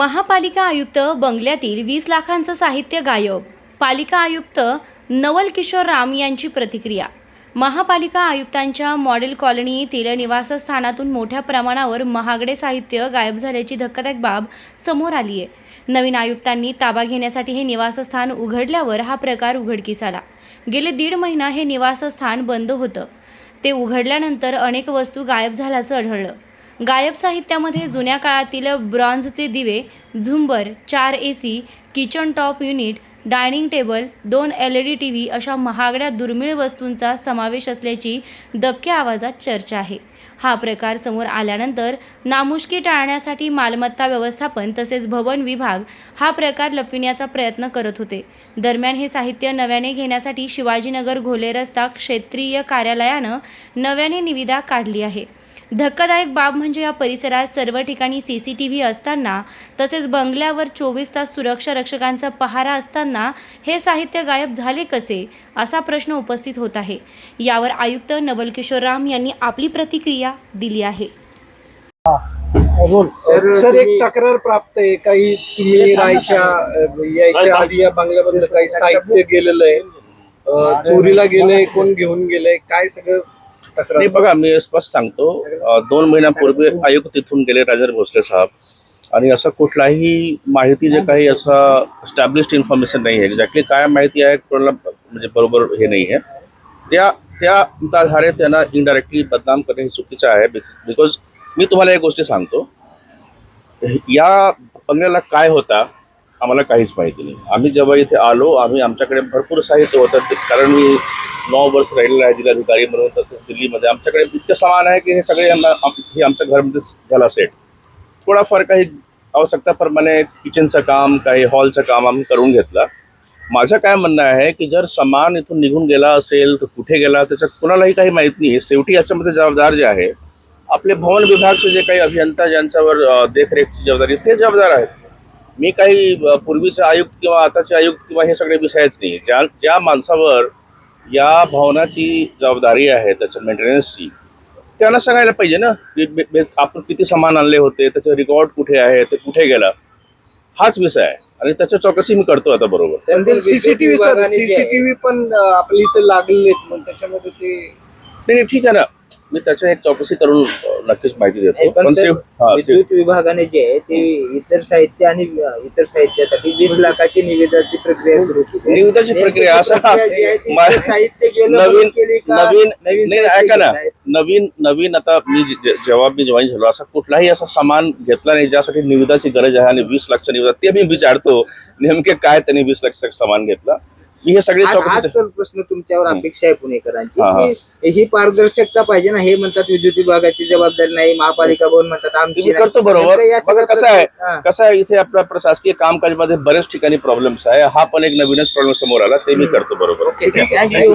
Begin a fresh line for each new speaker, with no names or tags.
महापालिका आयुक्त बंगल्यातील वीस लाखांचं साहित्य गायब. पालिका आयुक्त नवल किशोर राम यांची प्रतिक्रिया. महापालिका आयुक्तांच्या मॉडेल कॉलनीतील निवासस्थानातून मोठ्या प्रमाणावर महागडे साहित्य गायब झाल्याची धक्कादायक बाब समोर आली आहे. नवीन आयुक्तांनी ताबा घेण्यासाठी हे निवासस्थान उघडल्यावर हा प्रकार उघडकीस आला. गेले दीड महिना हे निवासस्थान बंद होतं. ते उघडल्यानंतर अनेक वस्तू गायब झाल्याचं आढळलं. गायब साहित्यामध्ये जुन्या काळातील ब्रॉन्झचे दिवे झुंबर चार A C kitchen top unit dining table दोन L E D T V अशा महागड्या दुर्मिळ वस्तूंचा समावेश असल्याची दबक्या आवाजात चर्चा आहे. हा प्रकार समोर आल्यानंतर नामुष्की टाळण्यासाठी मालमत्ता व्यवस्थापन तसेच भवन विभाग हा प्रकार लपविण्याचा प्रयत्न करत होते. दरम्यान हे साहित्य नव्याने घेण्यासाठी शिवाजीनगर घोले रस्ता क्षेत्रीय कार्यालयानं नव्याने निविदा काढली आहे. धक्कादायक बाब म्हणजे या परिसरात सर्व ठिकाणी सी सी टी व्ही असताना तसेच बंगल्यावर चोवीस तास सुरक्षा रक्षकांचा पहारा असताना हे साहित्य गायब झाले कसे असा प्रश्न उपस्थित होत आहे. यावर आयुक्त नवल किशोर राम यांनी आपली प्रतिक्रिया दिली आहे.
सर सर एक तक्रार प्राप्त आहे. काही तुम्ही राहायच्या यायच्या आधी या बंगल्यामधलं काही साहित्य गेलेलं आहे. चोरीला गेलंय कोण घेऊन गेलंय काय सगळं
नाही बघा मी स्पष्ट सांगतो. दोन महिन्यापूर्वी आयुक्त तिथून गेले राजर भोसले साहेब. आणि असं कुठलाही माहिती जे काही असं स्टॅब्लिश्ड इन्फॉर्मेशन नाही आहे. एक्झॅक्टली काय माहिती आहे कोणाला म्हणजे बरोबर हे नाही आहे. त्या त्या आधारे त्यांना इनडायरेक्टली बदनाम करणे हे चुकीचं आहे. बिकॉज मी तुम्हाला एक गोष्टी सांगतो. या पंगड्याला काय होता आम्हाला काहीच माहिती नाही. आम्ही जेव्हा इथे आलो आम्ही आमच्याकडे भरपूर साहित्य होतं. कारण मी नऊ वर्ष राहिलेलं आहे जिल्हाधिकारी म्हणून तसंच दिल्लीमध्ये. आमच्याकडे इतकं सामान आहे की हे सगळे यांना हे आमच्या घरामध्ये झाला सेट थोडाफार काही आवश्यकताप्रमाणे किचनचं काम काही हॉलचं काम आम्ही करून घेतलं. माझं काय म्हणणं आहे की जर सामान इथून निघून गेला असेल तर कुठे गेला त्याचं कुणालाही काही माहीत नाही. शेवटी याच्यामध्ये जबाबदार जे आहे आपले भवन विभागचे जे काही अभियंता ज्यांच्यावर देखरेखची जबाबदारी ते जबाबदार आहेत. मी काही पूर्वीचे आयुक्त किंवा आताचे आयुक्त किंवा हे सगळे विषयच नाही. ज्या ज्या माणसावर या भवनाची जबाबदारी आहे त्याच्या मेंटेनन्सची त्यांना सांगायला पाहिजे ना आपण किती सामान आणले होते त्याचं रेकॉर्ड कुठे आहे ते कुठे गेला हाच विषय आहे. आणि त्याच्या चौकशी मी करतो आता बरोबर.
सीसीटीव्ही सर सीसीटीव्ही पण आपल्या इथे लागलेले त्याच्यामध्ये ते
ठीक आहे ना. मी त्याच्या एक चौकशी करून नक्कीच माहिती देतो
पण
हा,
विद्युत विभागाने जे आहे ते इतर साहित्य आणि इतर साहित्यासाठी वीस लाखाची निविदाची प्रक्रिया सुरू केली आहे.
निविदाची
नेमकी
प्रक्रिया असा
प्रक्रिया जी आहे ती
मा-
इतर साहित्य गेलं
नवीन
म्हणून केली का?
नवीन
नवीन
नाही
साहित्य
ऐका ना? नवीन नवीन आता मी जे- जे- जेव्हा मी जॉईन झालो असा कुठलाही असा सामान घेतला नाही ज्यासाठी निविदाची गरज आहे आणि वीस लाखच्या निविदा ते मी विचारतो नेमके काय त्यांनी वीस लाखचं सामान घेतलं हे सगळे
आज आज
चौकशी
सर प्रश्न तुमच्यावर. अपेक्षा आहे पुणेकरांची
हा, हा.
की ही पारदर्शकता पाहिजे ना हे म्हणतात विद्युत विभागाची जबाबदारी नाही महापालिका भवन म्हणतात आमची
मी
नाही.
करतो बरोबर
नेमकं या
बघा
सगळ्या
कसं आहे
हा.
कसं आहे इथे आपल्या प्रशासकीय कामकाजमध्ये बरेच ठिकाणी प्रॉब्लेम्स आहे हा पण एक नवीनच प्रॉब्लेम समोर आला ते मी करतो बरोबर.
Thank you.